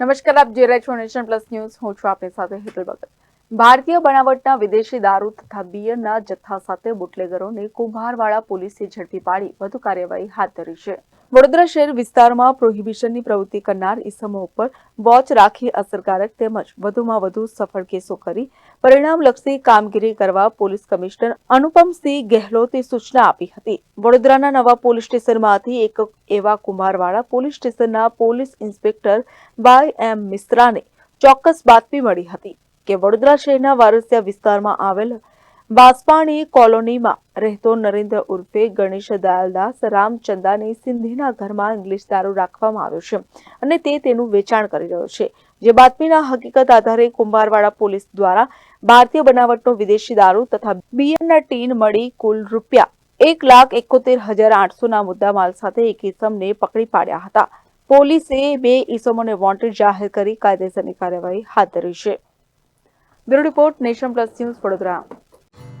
નમસ્કાર, આપ જે રહ્યા નેશન પ્લસ ન્યૂઝ. હું છું આપની સાથે હેતલ ભગત. ભારતીય બનાવટના વિદેશી દારૂ તથા બિયરના જથ્થા સાથે બુટલેગરોને કુંભારવાડા પોલીસે ઝડપી પાડી વધુ કાર્યવાહી હાથ ધરી છે. વડોદરા શહેર વિસ્તારમાં પ્રોહિબિશનની પ્રવૃત્તિ કરનાર ઇસમો ઉપર વોચ રાખી અસરકારક તેમજ વધુમાં વધુ સફળ કેસો કરી. પરિણામલક્ષી કામગીરી કરવા પોલીસ કમિશનર અનુપમસિંહ ગેહલોતે સૂચના આપી હતી. વડોદરાના નવા પોલીસ સ્ટેશનમાંથી એક એવા કુંભારવાડા પોલીસ સ્ટેશનના પોલીસ ઇન્સ્પેક્ટર બાય એમ મિશ્રાને ચોક્કસ બાતમી મળી હતી કે વડોદરા શહેરના વારસિયા વિસ્તારમાં આવેલ બાસપાણી કોલોનીમાં રહેતો નરેન્દ્ર ઉર્ફે ગણેશ દયાલદાસ રામચંદાને સિંધીના ઘરમાં ઇંગ્લિશ દારૂ રાખવામાં આવ્યો છે અને તે તેનું વેચાણ કરી રહ્યો છે. જે બાતમીના હકીકત આધારે કુંભારવાડા પોલીસ દ્વારા ભારતીય બનાવટનો વિદેશી દારૂ તથા બિયરના ટીન મળી કુલ રૂપિયા એક લાખ એકોતેર હજાર આઠસોના મુદ્દામાલ સાથે એક ઇસમને પકડી પાડ્યા હતા. પોલીસે બે ઇસમોને વોન્ટેડ જાહેર કરી કાયદેસરની કાર્યવાહી હાથ ધરી છે. Bureau report nation plus news Vadodara.